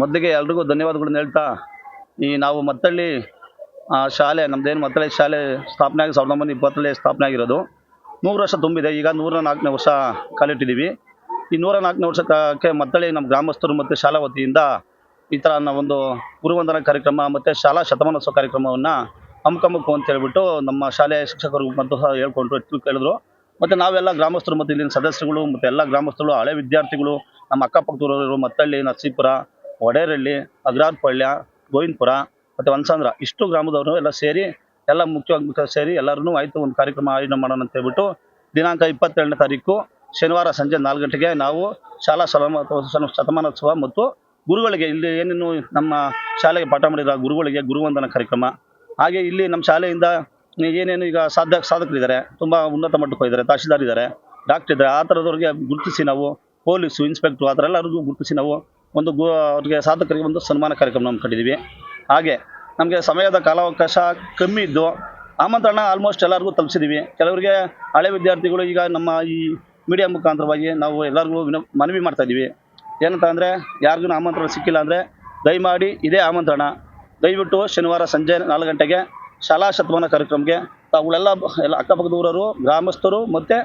ಮೊದಲಿಗೆ ಎಲ್ರಿಗೂ ಧನ್ಯವಾದಗಳನ್ನ ಹೇಳ್ತಾ, ಈ ನಾವು ಮತ್ತಳ್ಳಿ ಶಾಲೆ ನಮ್ಮದೇನು ಮತ್ತಳ್ಳಿ ಶಾಲೆ ಸ್ಥಾಪನೆ ಆಗಿ ಸಾವಿರದ ಒಂಬೈನೂರ ಇಪ್ಪತ್ತರಲ್ಲಿ ಸ್ಥಾಪನೆ ಆಗಿರೋದು. ನೂರು ವರ್ಷ ತುಂಬಿದೆ, ಈಗ ನೂರ ನಾಲ್ಕನೇ ವರ್ಷ ಕಾಲಿಟ್ಟಿದ್ದೀವಿ. ಈ ನೂರ ನಾಲ್ಕನೇ ವರ್ಷಕ್ಕೆ ಮತ್ತಳ್ಳಿ ನಮ್ಮ ಗ್ರಾಮಸ್ಥರು ಮತ್ತು ಶಾಲಾ ವತಿಯಿಂದ ಈ ಥರ ಒಂದು ಗುರುವಂದನ ಕಾರ್ಯಕ್ರಮ ಮತ್ತು ಶಾಲಾ ಶತಮಾನೋತ್ಸವ ಕಾರ್ಯಕ್ರಮವನ್ನು ಹಮ್ಕೊಂಬೇಕು ಅಂತ ಹೇಳ್ಬಿಟ್ಟು ನಮ್ಮ ಶಾಲೆಯ ಶಿಕ್ಷಕರು ಮತ್ತು ಸಹ ಹೇಳ್ಕೊಂಡ್ರು ಕೇಳಿದ್ರು. ಮತ್ತು ನಾವೆಲ್ಲ ಗ್ರಾಮಸ್ಥರು ಮತ್ತು ಇಲ್ಲಿನ ಸದಸ್ಯರುಗಳು ಮತ್ತು ಎಲ್ಲ ಗ್ರಾಮಸ್ಥರು, ಹಳೆ ವಿದ್ಯಾರ್ಥಿಗಳು, ನಮ್ಮ ಅಕ್ಕಪಕ್ಕದೂರವರು ಮತ್ತಳ್ಳಿ, ನರಸೀಪುರ ಒಡೇರಳ್ಳಿ ಅಗ್ರಾರ್ಪಳ್ಯ ಗೋವಿಂದಪುರ ಮತ್ತು ವನ್ಸಂದ್ರ ಇಷ್ಟು ಗ್ರಾಮದವರು ಎಲ್ಲ ಸೇರಿ ಎಲ್ಲ ಮುಖ್ಯವಾಗಿ ಸೇರಿ ಎಲ್ಲರೂ ಆಯಿತು ಒಂದು ಕಾರ್ಯಕ್ರಮ ಆಯೋಜನೆ ಮಾಡೋಣ ಅಂತ ಹೇಳ್ಬಿಟ್ಟು ದಿನಾಂಕ ಇಪ್ಪತ್ತೆರಡನೇ ತಾರೀಕು ಶನಿವಾರ ಸಂಜೆ ನಾಲ್ಕು ಗಂಟೆಗೆ ನಾವು ಶಾಲಾ ಶತಮಾನೋತ್ಸವ ಶತಮಾನೋತ್ಸವ ಮತ್ತು ಗುರುಗಳಿಗೆ ಇಲ್ಲಿ ಏನೇನು ನಮ್ಮ ಶಾಲೆಗೆ ಪಾಠ ಮಾಡಿದ ಗುರುಗಳಿಗೆ ಗುರುವಂದನ ಕಾರ್ಯಕ್ರಮ. ಹಾಗೆ ಇಲ್ಲಿ ನಮ್ಮ ಶಾಲೆಯಿಂದ ಏನೇನು ಈಗ ಸಾಧಕ ಸಾಧಕರಿದ್ದಾರೆ, ತುಂಬ ಉನ್ನತ ಮಟ್ಟಕ್ಕೆ ಹೋಗಿದ್ದಾರೆ, ತಹಶೀಲ್ದಾರ್ ಇದ್ದಾರೆ ಡಾಕ್ಟರ್ ಇದ್ದಾರೆ, ಆ ಥರದವ್ರಿಗೆ ಗುರುತಿಸಿ ನಾವು ಪೊಲೀಸು ಇನ್ಸ್ಪೆಕ್ಟ್ರು ಆ ಥರ ಎಲ್ಲರಿಗೂ ಗುರುತಿಸಿ ನಾವು ಒಂದು ಗು ಅವ್ರಿಗೆ ಸಾಧಕರಿಗೆ ಒಂದು ಸನ್ಮಾನ ಕಾರ್ಯಕ್ರಮ ಹಮ್ಮಿಕೊಂಡಿದ್ದೀವಿ ಹಾಗೆ ನಮಗೆ ಸಮಯದ ಕಾಲಾವಕಾಶ ಕಮ್ಮಿ ಇದ್ದು ಆಮಂತ್ರಣ ಆಲ್ಮೋಸ್ಟ್ ಎಲ್ಲರಿಗೂ ತಲುಪಿಸಿದ್ದೀವಿ. ಕೆಲವರಿಗೆ ಹಳೆ ವಿದ್ಯಾರ್ಥಿಗಳು ಈಗ ನಮ್ಮ ಈ ಮೀಡಿಯಾ ಮುಖಾಂತರವಾಗಿ ನಾವು ಎಲ್ಲರಿಗೂ ವಿನ ಮನವಿ ಮಾಡ್ತಾಯಿದ್ದೀವಿ ಏನಂತ ಅಂದರೆ ಯಾರಿಗೂ ಆಮಂತ್ರಣ ಸಿಕ್ಕಿಲ್ಲ ಅಂದರೆ ದಯಮಾಡಿ ಇದೇ ಆಮಂತ್ರಣ. ದಯವಿಟ್ಟು ಶನಿವಾರ ಸಂಜೆ ನಾಲ್ಕು ಗಂಟೆಗೆ ಶಾಲಾ ಶತಮಾನ ಕಾರ್ಯಕ್ರಮಕ್ಕೆ ತಾವುಗಳೆಲ್ಲ ಎಲ್ಲ ಅಕ್ಕಪಕ್ಕದ ಊರವರು ಗ್ರಾಮಸ್ಥರು ಮತ್ತು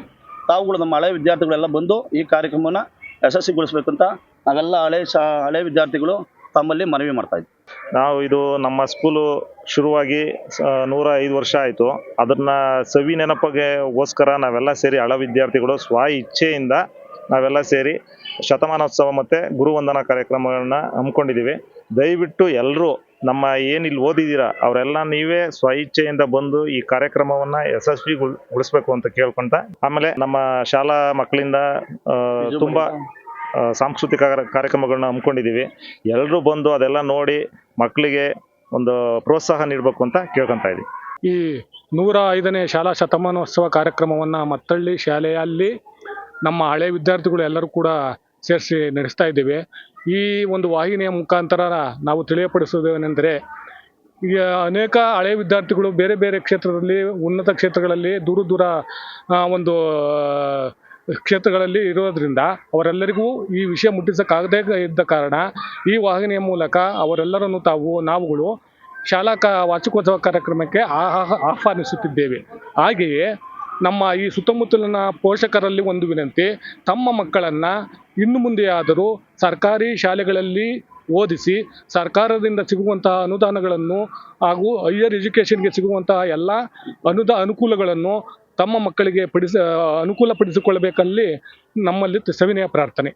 ತಾವುಗಳು ನಮ್ಮ ಹಳೆ ವಿದ್ಯಾರ್ಥಿಗಳೆಲ್ಲ ಬಂದು ಈ ಕಾರ್ಯಕ್ರಮವನ್ನು ಯಶಸ್ವಿಗೊಳಿಸ್ಬೇಕು ಅಂತ ನಾವೆಲ್ಲ ಹಳೆ ಶಾ, ಹಳೆ ವಿದ್ಯಾರ್ಥಿಗಳು ತಮ್ಮಲ್ಲಿ ಮನವಿ ಮಾಡ್ತಾ ಇದ್ವಿ. ನಾವು ಇದು ನಮ್ಮ ಸ್ಕೂಲು ಶುರುವಾಗಿ ನೂರ ಐದು ವರ್ಷ ಆಯಿತು. ಅದನ್ನ ಸವಿ ನೆನಪಿಗೆಗೋಸ್ಕರ ನಾವೆಲ್ಲ ಸೇರಿ ಹಳೆ ವಿದ್ಯಾರ್ಥಿಗಳು ಸ್ವ ಇಚ್ಛೆಯಿಂದ ನಾವೆಲ್ಲ ಸೇರಿ ಶತಮಾನೋತ್ಸವ ಮತ್ತು ಗುರುವಂದನಾ ಕಾರ್ಯಕ್ರಮಗಳನ್ನ ಹಮ್ಮಿಕೊಂಡಿದ್ದೀವಿ. ದಯವಿಟ್ಟು ಎಲ್ಲರೂ ನಮ್ಮ ಏನು ಇಲ್ಲಿ ಓದಿದ್ದೀರಾ ಅವರೆಲ್ಲ ನೀವೇ ಸ್ವ ಇಚ್ಛೆಯಿಂದ ಬಂದು ಈ ಕಾರ್ಯಕ್ರಮವನ್ನು ಯಶಸ್ವಿಗೊಳಿಸ್ಬೇಕು ಅಂತ ಕೇಳ್ಕೊಂತ ಆಮೇಲೆ ನಮ್ಮ ಶಾಲಾ ಮಕ್ಕಳಿಂದ ತುಂಬಾ ಸಾಂಸ್ಕೃತಿಕ ಕಾರ್ಯ- ಕಾರ್ಯಕ್ರಮಗಳನ್ನ ಹಮ್ಮಿಕೊಂಡಿದ್ದೀವಿ. ಎಲ್ಲರೂ ಬಂದು ಅದೆಲ್ಲ ನೋಡಿ ಮಕ್ಕಳಿಗೆ ಒಂದು ಪ್ರೋತ್ಸಾಹ ನೀಡಬೇಕು ಅಂತ ಕೇಳ್ಕೊತಾ ಇದ್ದೀವಿ. ಈ ನೂರ ಐದನೇ ಶಾಲಾ ಶತಮಾನೋತ್ಸವ ಕಾರ್ಯಕ್ರಮವನ್ನು ಮತ್ತಳ್ಳಿ ಶಾಲೆಯಲ್ಲಿ ನಮ್ಮ ಹಳೆ ವಿದ್ಯಾರ್ಥಿಗಳು ಎಲ್ಲರೂ ಕೂಡ ಸೇರಿಸಿ ನಡೆಸ್ತಾ ಇದ್ದೇವೆ. ಈ ಒಂದು ವಾಹಿನಿಯ ಮುಖಾಂತರ ನಾವು ತಿಳಿಯಪಡಿಸುವುದೇನೆಂದರೆ, ಈಗ ಅನೇಕ ಹಳೆ ವಿದ್ಯಾರ್ಥಿಗಳು ಬೇರೆ ಬೇರೆ ಕ್ಷೇತ್ರದಲ್ಲಿ, ಉನ್ನತ ಕ್ಷೇತ್ರಗಳಲ್ಲಿ ದೂರ ದೂರ ಒಂದು ಕ್ಷೇತ್ರಗಳಲ್ಲಿ ಇರೋದ್ರಿಂದ ಅವರೆಲ್ಲರಿಗೂ ಈ ವಿಷಯ ಮುಟ್ಟಿಸೋಕ್ಕಾಗದೇ ಇದ್ದ ಕಾರಣ ಈ ವಾಹಿನಿಯ ಮೂಲಕ ಅವರೆಲ್ಲರನ್ನು ತಾವು, ನಾವುಗಳು ಶಾಲಾ ಕ, ವಾರ್ಷಿಕೋತ್ಸವ ಕಾರ್ಯಕ್ರಮಕ್ಕೆ ಆಹಾ- ಆಹ್ವಾನಿಸುತ್ತಿದ್ದೇವೆ. ಹಾಗೆಯೇ ನಮ್ಮ ಈ ಸುತ್ತಮುತ್ತಲಿನ ಪೋಷಕರಲ್ಲಿ ಒಂದು ವಿನಂತಿ, ತಮ್ಮ ಮಕ್ಕಳನ್ನು ಇನ್ನು ಮುಂದೆಯಾದರೂ ಸರ್ಕಾರಿ ಶಾಲೆಗಳಲ್ಲಿ ಓದಿಸಿ, ಸರ್ಕಾರದಿಂದ ಸಿಗುವಂತಹ ಅನುದಾನಗಳನ್ನು ಹಾಗೂ ಹೈಯರ್ ಎಜುಕೇಷನ್ಗೆ ಸಿಗುವಂತಹ ಎಲ್ಲ ಅನುದ, ಅನುಕೂಲಗಳನ್ನು ತಮ್ಮ ಮಕ್ಕಳಿಗೆ ಪಡಿಸ, ಅನುಕೂಲಪಡಿಸಿಕೊಳ್ಳಬೇಕಲ್ಲಿ ನಮ್ಮಲ್ಲಿ ಸವಿನಯ ಪ್ರಾರ್ಥನೆ.